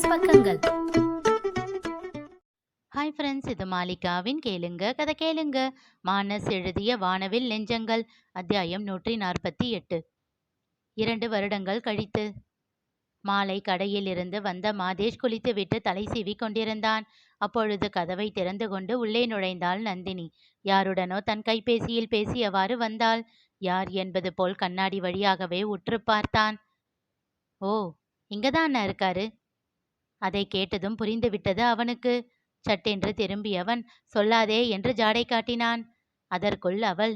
Business பக்கங்கள். Hi friends இது மாலிகாவின் கேளுங்க கதை கேளுங்க. மானஸ் எழுதிய வானவில் நெஞ்சங்கள் அத்தியாயம் நூற்றி நாற்பத்தி எட்டு. இரண்டு வருடங்கள் கழித்து மாலை கடையில் இருந்து வந்த மாதேஷ் குளித்துவிட்டு தலை சீவி கொண்டிருந்தான். அப்பொழுது கதவை திறந்து கொண்டு உள்ளே நுழைந்தாள் நந்தினி. யாருடனோ தன் கைபேசியில் பேசியவாறு வந்தாள். யார் என்பது போல் கண்ணாடி வழியாகவே உற்று பார்த்தான். ஓ இங்கதான் அண்ணா இருக்காரு? அதை கேட்டதும் புரிந்துவிட்டது அவனுக்கு. சட்டென்று திரும்பியவன் சொல்லாதே என்று ஜாடை காட்டினான். அதற்குள் அவள்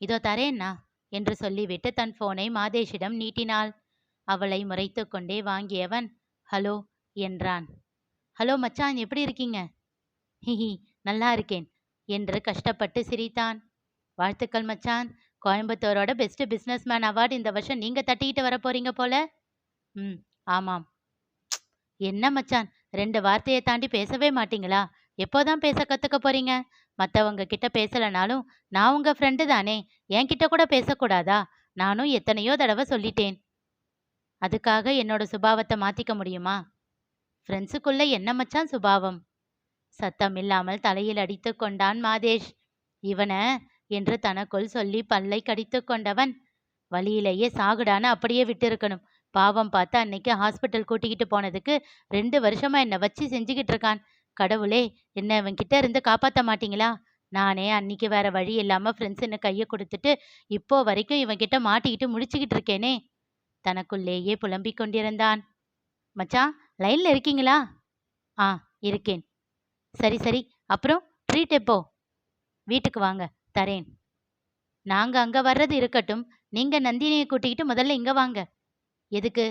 இதோ தரேன்னா என்று சொல்லிவிட்டு தன் போனை மாதேஷிடம் நீட்டினாள். அவளை முறைத்து கொண்டே வாங்கியவன் ஹலோ என்றான். ஹலோ மச்சான் எப்படி இருக்கீங்க? ஹிஹி நல்லா இருக்கேன் என்று கஷ்டப்பட்டு சிரித்தான். வாழ்த்துக்கள் மச்சான் கோயம்புத்தூரோட பெஸ்ட் பிஸ்னஸ்மேன் அவார்டு இந்த வருஷம் நீங்க தட்டிக்கிட்டு வர போறீங்க போல? ம் ஆமாம். என்ன மச்சான்? ரெண்டு வார்த்தையை தாண்டி பேசவே மாட்டீங்களா? எப்போதான் பேச கத்துக்க போறீங்க? மற்றவங்க கிட்ட பேசலனாலும் நான் உங்க ஃப்ரெண்டு தானே. என்கிட்ட கூட பேசக்கூடாதா? நானும் எத்தனையோ தடவை சொல்லிட்டேன். அதுக்காக என்னோட சுபாவத்தை மாத்திக்க முடியுமா? ஃப்ரெண்ட்ஸுக்குள்ள என்ன மச்சான் சுபாவம்? சத்தம் இல்லாமல் தலையில் அடித்து கொண்டான் மாதேஷ். இவன என்று தனக்குள் சொல்லி பல்லை கடித்து கொண்டவன். வழியிலேயே சாகுடான்னு அப்படியே விட்டிருக்கணும். பாவம் பார்த்து அன்னைக்கு ஹாஸ்பிட்டல் கூட்டிக்கிட்டு போனதுக்கு ரெண்டு வருஷமா என்னை வச்சு செஞ்சுக்கிட்டு இருக்கான். கடவுளே என்ன இவன்கிட்ட இருந்து காப்பாற்ற மாட்டீங்களா? நானே அன்னைக்கு வேற வழி இல்லாம ஃப்ரெண்ட்ஸுன்னு கையை கொடுத்துட்டு இப்போ வரைக்கும் இவன் கிட்ட மாட்டிக்கிட்டு முடிச்சுக்கிட்டு இருக்கேனே. தனக்குள்ளேயே புலம்பிக் கொண்டிருந்தான். மச்சான் லைன்ல இருக்கீங்களா? ஆ இருக்கேன். சரி சரி. அப்புறம் ட்ரீட் எப்போ? வீட்டுக்கு வாங்க தரேன். நாங்க அங்க வர்றது இருக்கட்டும். நீங்க நந்தினியை கூட்டிக்கிட்டு முதல்ல இங்க வாங்க. எதுக்கு?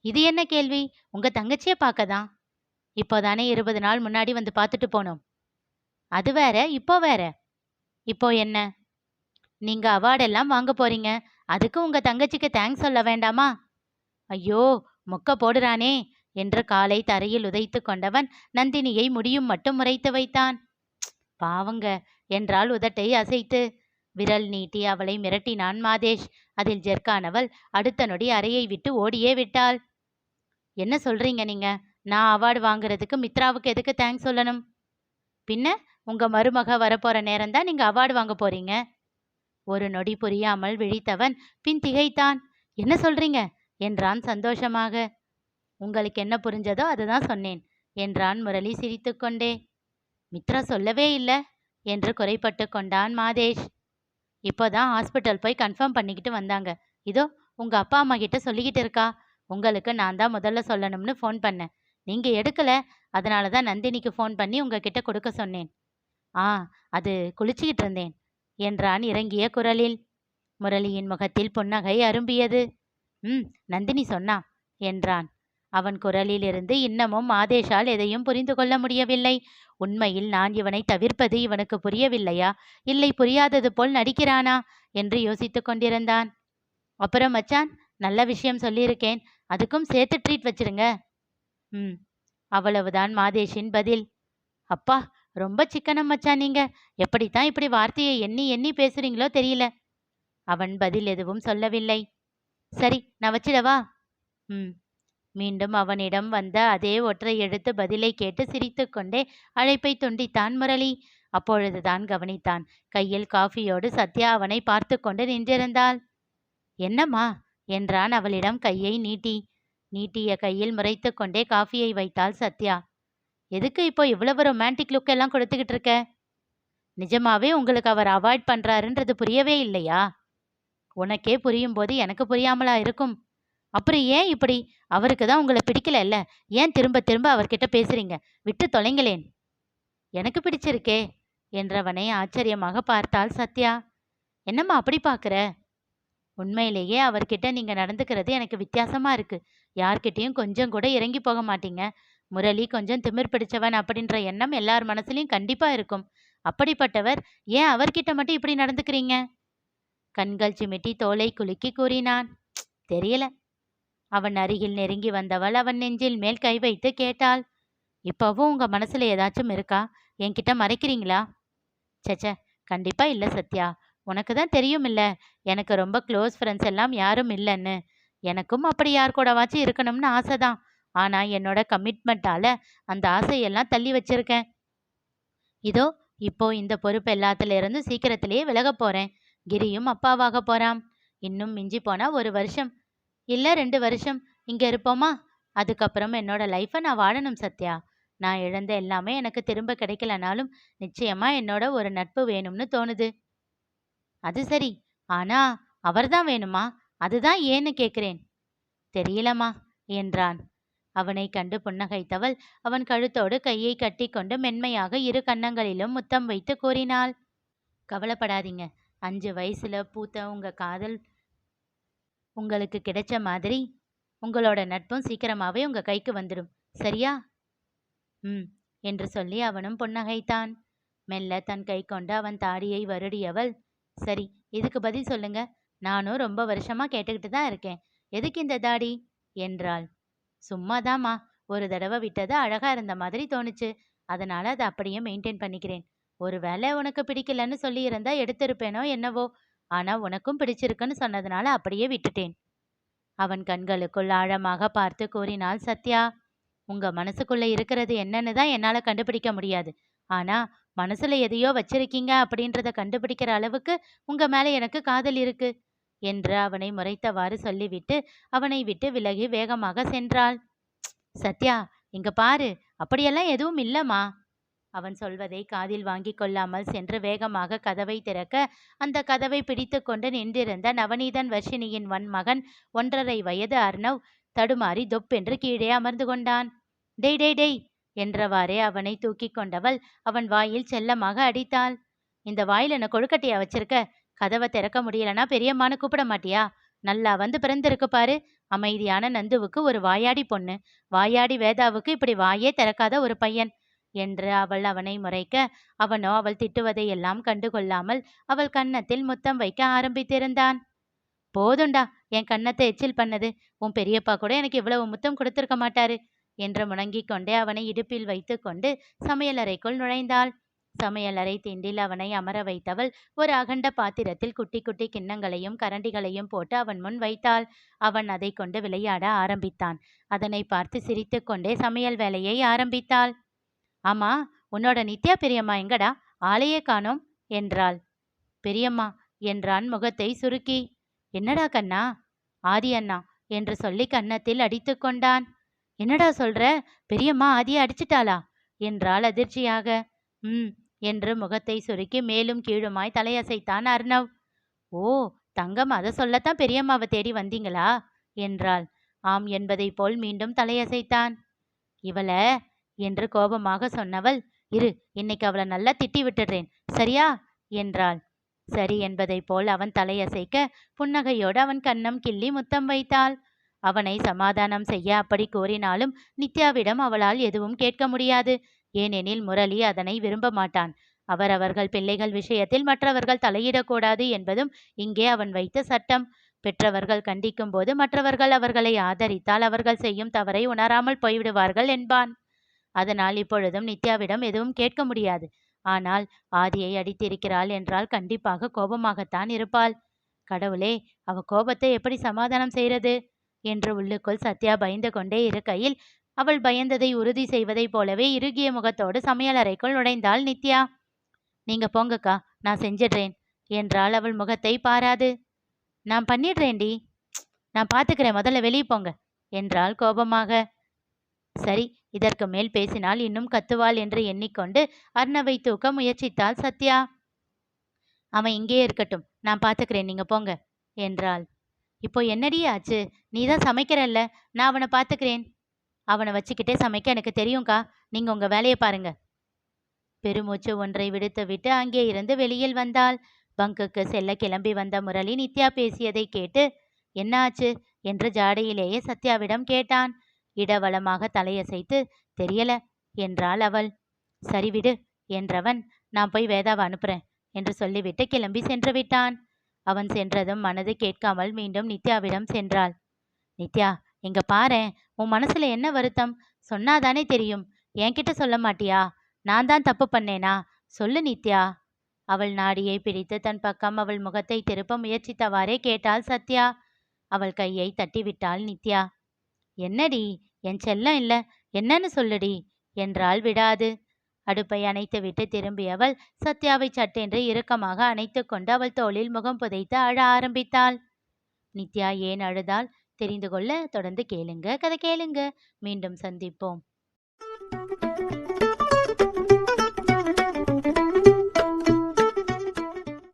இது என்ன கேள்வி? உங்க தங்கச்சியை பார்க்க தான் இப்போதானே இருபது நாள் முன்னாடி வந்து பார்த்துட்டு போனோம். அது வேற இப்போ வேற. இப்போ என்ன? நீங்க அவார்டெல்லாம் வாங்க போறீங்க. அதுக்கு உங்க தங்கச்சிக்கு தேங்க்ஸ் சொல்ல வேண்டாமா? ஐயோ மொக்க போடுறானே என்று காலை தரையில் உதைத்து கொண்டவன் நந்தினியை முடியும் மட்டும் முறைத்து வைத்தான். பாவங்க என்றால் உதட்டை அசைத்து. விரல் நீட்டி அவளை மிரட்டினான் மாதேஷ். அதில் ஜெர்கானவள் அடுத்த நொடி அறையை விட்டு ஓடியே விட்டாள். என்ன சொல்றீங்க நீங்க? நான் அவார்டு வாங்குறதுக்கு மித்ராவுக்கு எதுக்கு தேங்க்ஸ் சொல்லணும்? பின்ன உங்க மருமக வரப்போற நேரம் தான் நீங்க அவார்டு வாங்க போறீங்க? ஒரு நொடி புரியாமல் விழித்தவன் பின் திகைத்தான். என்ன சொல்றீங்க? என்றான் சந்தோஷமாக. உங்களுக்கு என்ன புரிஞ்சதோ அதுதான் சொன்னேன் என்றான் முரளி சிரித்துக்கொண்டே மித்ரா சொல்லவே இல்லை என்று குறைப்பட்டு கொண்டான் மாதேஷ். இப்போ தான் ஹாஸ்பிட்டல் போய் கன்ஃபார்ம் பண்ணிக்கிட்டு வந்தாங்க. இதோ உங்கள் அப்பா அம்மா கிட்ட சொல்லிக்கிட்டு இருக்கா. உங்களுக்கு நான் தான் முதல்ல சொல்லணும்னு ஃபோன் பண்ணேன். நீங்கள் எடுக்கல. அதனால தான் நந்தினிக்கு ஃபோன் பண்ணி உங்ககிட்ட கொடுக்க சொன்னேன். ஆ அது குளிச்சுக்கிட்டு இருந்தேன். என்றான் இறங்கிய குரலில் முரளியின் முகத்தில் புன்னகை அரும்பியது. ம் நந்தினி சொன்னா என்றான். அவன் குரலிலிருந்து இன்னமும் ஆதேஷால் எதையும் புரிந்து கொள்ள முடியவில்லை. உண்மையில் நான் இவனை தவிர்ப்பது இவனுக்கு புரியவில்லையா? இல்லை புரியாதது போல் நடிக்கிறானா? என்று யோசித்துக் கொண்டிருந்தான். அப்புறம் மச்சான் நல்ல விஷயம் சொல்லியிருக்கேன். அதுக்கும் சேர்த்து ட்ரீட் வச்சிருங்க. ம். அவ்வளவுதான் மாதேஷின் பதில். அப்பா ரொம்ப சிக்கனம் மச்சான் நீங்க. எப்படித்தான் இப்படி வார்த்தையை எண்ணி எண்ணி பேசுறீங்களோ தெரியல. அவன் பதில் எதுவும் சொல்லவில்லை. சரி நான் வச்சிடவா? ம். மீண்டும் அவனிடம் வந்த அதே ஒற்றை எழுத்து பதிலை கேட்டு சிரித்துக்கொண்டே அழைப்பை துண்டித்தான் முரளி. அப்பொழுதுதான் கவனித்தான். கையில் காஃபியோடு சத்யா அவனை பார்த்து கொண்டு நின்றிருந்தாள். என்னம்மா? என்றான் அவளிடம் கையை நீட்டி. நீட்டிய கையில் முறைத்து கொண்டே காஃபியை வைத்தாள் சத்யா. எதுக்கு இப்போ இவ்வளவு ரொமான்டிக் லுக் எல்லாம் கொடுத்துக்கிட்டு இருக்க? நிஜமாவே உங்களுக்கு அவர் அவாய்ட் பண்றாருன்றது புரியவே இல்லையா? உனக்கே புரியும் போது எனக்கு புரியாமலா இருக்கும். அப்புறம் ஏன் இப்படி? அவருக்கு தான் உங்களை பிடிக்கல இல்ல ஏன் திரும்ப திரும்ப அவர்கிட்ட பேசுறீங்க? விட்டு தொலைங்களேன். எனக்கு பிடிச்சிருக்கே என்றவனை ஆச்சரியமாக பார்த்தாள் சத்யா. என்னம்மா அப்படி பார்க்குற? உண்மையிலேயே அவர்கிட்ட நீங்க நடந்துக்கிறது எனக்கு வித்தியாசமா இருக்கு. யார்கிட்டயும் கொஞ்சம் கூட இறங்கி போக மாட்டீங்க. முரளி கொஞ்சம் திமிர் பிடிச்சவன் அப்படின்ற எண்ணம் எல்லார் மனசுலயும் கண்டிப்பா இருக்கும். அப்படிப்பட்டவர் ஏன் அவர்கிட்ட மட்டும் இப்படி நடந்துக்கிறீங்க? கண்கள் சிமிட்டி தோலை குலுக்கி கூறினான். தெரியல. அவன் அருகில் நெருங்கி வந்தவள் அவன் நெஞ்சில் மேல் கை வைத்து கேட்டாள் இப்பவும் உங்க மனசுல ஏதாச்சும் இருக்கா? என்கிட்ட மறைக்கிறீங்களா? ச்சே கண்டிப்பா இல்ல சத்யா. உனக்கு தான் தெரியும் இல்ல. எனக்கு ரொம்ப க்ளோஸ் ஃப்ரெண்ட்ஸ் எல்லாம் யாரும் இல்லைன்னு. எனக்கும் அப்படி யார் கூடவாச்சும் இருக்கணும்னு ஆசைதான் ஆனா என்னோட கமிட்மெண்ட்டால் அந்த ஆசையெல்லாம் தள்ளி வச்சிருக்கேன். இதோ இப்போ இந்த பொறுப்பு எல்லாத்துல இருந்து சீக்கிரத்திலேயே விலகப் போறேன். கிரியும் அப்பாவாக போறான் இன்னும் மிஞ்சி போனா ஒரு வருஷம். இல்லை ரெண்டு வருஷம் இங்கே இருப்போமா? அதுக்கப்புறம் என்னோட லைஃப்பை நான் வாழணும் சத்யா. நான் இழந்த எல்லாமே எனக்கு திரும்ப கிடைக்கலனாலும் நிச்சயமா என்னோட ஒரு நட்பு வேணும்னு தோணுது. அது சரி. ஆனா அவர்தான் வேணுமா? அதுதான் ஏன்னு கேட்கிறேன் தெரியலம்மா என்றான். அவனை கண்டு புன்னகைத்தவள் அவன் கழுத்தோடு கையை கட்டிக்கொண்டு மென்மையாக இரு கன்னங்களிலும் முத்தம் வைத்து கூறினாள். கவலைப்படாதீங்க. அஞ்சு வயசுல பூத்த உங்க காதல் உங்களுக்கு கிடைச்ச மாதிரி உங்களோட நட்பும் சீக்கிரமாவே உங்க கைக்கு வந்துடும் சரியா? ம். என்று சொல்லி அவனும் புன்னகைத்தான். மெல்ல தன் கை கொண்டு அவன் தாடியை வருடியவள் சரி இதுக்கு பதில் சொல்லுங்க. நானும் ரொம்ப வருஷமா கேட்டுக்கிட்டு தான் இருக்கேன். எதுக்கு இந்த தாடி? என்றாள். சும்மாதாம்மா. ஒரு தடவை விட்டது அழகா இருந்த மாதிரி தோணுச்சு. அதனால அதை அப்படியே மெயின்டைன் பண்ணிக்கிறேன். ஒருவேளை உனக்கு பிடிக்கலன்னு சொல்லியிருந்தா எடுத்திருப்பேனோ என்னவோ. ஆனா உனக்கும் பிடிச்சிருக்குன்னு சொன்னதுனால அப்படியே விட்டுட்டேன். அவன் கண்களுக்குள் ஆழமாக பார்த்து கூறினாள் சத்யா உங்க மனசுக்குள்ள இருக்கிறது என்னன்னு தான் என்னால கண்டுபிடிக்க முடியாது. ஆனா மனசுல எதையோ வச்சிருக்கீங்க அப்படின்றத கண்டுபிடிக்கிற அளவுக்கு உங்க மேல எனக்கு காதல் இருக்கு என்று அவனை முறைத்தவாறு சொல்லிவிட்டு அவனை விட்டு விலகி வேகமாக சென்றாள். சத்யா இங்க பாரு அப்படியெல்லாம் எதுவும் இல்லம்மா. அவன் சொல்வதை காதில் வாங்கி கொள்ளாமல் சென்று வேகமாக கதவை திறக்க அந்த கதவை பிடித்து கொண்டு நின்றிருந்த நவநீதன் வர்ஷினியின் வன் மகன் ஒன்றரை வயது அர்ணவ் தடுமாறி தொப்பென்று கீழே அமர்ந்து கொண்டான். டேய் டேய் டேய் என்றவாறே அவனை தூக்கி கொண்டவள் அவன் வாயில் செல்லமாக அடித்தாள். இந்த வாயில் என்ன கொழுக்கட்டையா வச்சிருக்க? கதவை திறக்க முடியலனா பெரியம்மானு கூப்பிட மாட்டியா? நல்லா வந்து பிறந்திருக்கு பாரு. அமைதியான நந்துவுக்கு ஒரு வாயாடி பொண்ணு. வாயாடி வேதாவுக்கு இப்படி வாயே திறக்காத ஒரு பையன். என்று அவள் அவனை முறைக்க அவனோ அவள் திட்டுவதை எல்லாம் கண்டுகொள்ளாமல் அவள் கன்னத்தில் முத்தம் வைக்க ஆரம்பித்திருந்தான். போதுண்டா என் கன்னத்தை எச்சில் பண்ணது. உன் பெரியப்பா கூட எனக்கு இவ்வளவு முத்தம் கொடுத்திருக்க மாட்டாரு என்று முணங்கிக் கொண்டே அவனை இடுப்பில் வைத்து கொண்டு சமையலறைக்குள் நுழைந்தாள். சமையலறை திண்டில் அவனை அமர வைத்தவள் ஒரு அகண்ட பாத்திரத்தில் குட்டி குட்டி கிண்ணங்களையும் கரண்டிகளையும் போட்டு அவன் முன் வைத்தாள். அவன் அதை கொண்டு விளையாட ஆரம்பித்தான். அதனை பார்த்து சிரித்து கொண்டே சமையல் வேலையை ஆரம்பித்தாள். ஆமா உன்னோட நித்யா பெரியம்மா எங்கடா? ஆளையே காணோம் என்றாள். பெரியம்மா என்றான் முகத்தை சுருக்கி என்னடா கண்ணா? ஆதி அண்ணா என்று சொல்லி கன்னத்தில் அடித்து கொண்டான். என்னடா சொல்ற? பெரியம்மா ஆதியை அடிச்சிட்டாளா? என்றாள் அதிர்ச்சியாக. ம் என்று முகத்தை சுருக்கி மேலும் கீழுமாய் தலையசைத்தான் அர்ணவ். ஓ தங்கம் அதை சொல்லத்தான் பெரியம்மாவை தேடி வந்தீங்களா? என்றாள். ஆம் என்பதை போல் மீண்டும் தலையசைத்தான். இவள என்று கோபமாக சொன்னவள் இரு இன்னைக்கு அவளை நல்லா திட்டி விட்டுடுறேன் சரியா? என்றாள். சரி என்பதைப் போல் அவன் தலையசைக்க புன்னகையோடு அவன் கன்னம் கிள்ளி முத்தம் வைத்தாள். அவனை சமாதானம் செய்ய அப்படி கூறினாலும் நித்யாவிடம் அவளால் எதுவும் கேட்க முடியாது. ஏனெனில் முரளி அதனை விரும்ப மாட்டான். அவரவர்கள் பிள்ளைகள் விஷயத்தில் மற்றவர்கள் தலையிடக்கூடாது என்பதும் இங்கே அவன் வைத்த சட்டம். பெற்றவர்கள் கண்டிக்கும் போது மற்றவர்கள் அவர்களை ஆதரித்தால் அவர்கள் செய்யும் தவறை உணராமல் போய்விடுவார்கள் என்பான். அதனால் இப்பொழுதும் நித்யாவிடம் எதுவும் கேட்க முடியாது. ஆனால் ஆதியை அடித்திருக்கிறாள் என்றால் கண்டிப்பாக கோபமாகத்தான் இருப்பாள். கடவுளே அவ கோபத்தை எப்படி சமாதானம் செய்கிறது? என்று உள்ளுக்குள் சத்யா பயந்து கொண்டே இருக்கையில் அவள் பயந்ததை உறுதி செய்வதைப் போலவே இறுகிய முகத்தோடு சமையலறைக்குள் நுழைந்தாள் நித்யா. நீங்க போங்கக்கா நான் செஞ்சிடுறேன் என்றால் அவள் முகத்தை பாராது. நான் பண்ணிடுறேன்டி. நான் பார்த்துக்கிறேன் முதல்ல வெளியே போங்க என்றாள் கோபமாக. சரி இதற்கு மேல் பேசினால் இன்னும் கத்துவாள் என்று எண்ணிக்கொண்டு அர்ணவை தூக்க முயற்சித்தாள் சத்யா. அவன் இங்கே இருக்கட்டும் நான் பார்த்துக்கிறேன் நீங்க போங்க என்றாள். இப்போ என்னடி ஆச்சு? நீ தான் சமைக்கிறல்ல நான் அவனை பார்த்துக்கிறேன். அவனை வச்சுக்கிட்டே சமைக்க எனக்கு தெரியும்க்கா நீங்க உங்க வேலையை பாருங்க. பெருமூச்சு ஒன்றை விடுத்துவிட்டு அங்கே இருந்து வெளியில் வந்தாள். பங்குக்கு செல்ல கிளம்பி வந்த முரளி நித்யா பேசியதை கேட்டு என்ன ஆச்சு? என்று ஜாடையிலேயே சத்யாவிடம் கேட்டான். இடவளமாக தலையசைத்து தெரியல என்றாள் அவள். சரிவிடு என்றவன் நான் போய் வேதாவை அனுப்புறேன் என்று சொல்லிவிட்டு கிளம்பி சென்று விட்டான். அவன் சென்றதும் மனது கேட்காமல் மீண்டும் நித்யாவிடம் சென்றாள். நித்யா இங்க பாரேன். உன் மனசுல என்ன வருத்தம்? சொன்னாதானே தெரியும். என்கிட்ட சொல்ல மாட்டியா? நான் தான் தப்பு பண்ணேனா? சொல்லு நித்யா அவள் நாடியை பிடித்து தன் பக்கம் அவள் முகத்தை திருப்ப முயற்சித்தவாறே கேட்டாள் சத்யா. அவள் கையை தட்டிவிட்டாள் நித்யா. என்னடி? என் செல்லம் இல்லை என்னன்னு சொல்லுடி? என்றால் விடாது. அடுப்பை அணைத்துவிட்டு திரும்பியவள் சத்யாவை சட்டென்று இறுக்கமாக அணைத்து கொண்டு அவள் தோளில் முகம் புதைத்து அழ ஆரம்பித்தாள். நித்யா ஏன் அழுதாள்? தெரிந்து கொள்ள தொடர்ந்து கேளுங்க. கதை கேளுங்க. மீண்டும் சந்திப்போம்.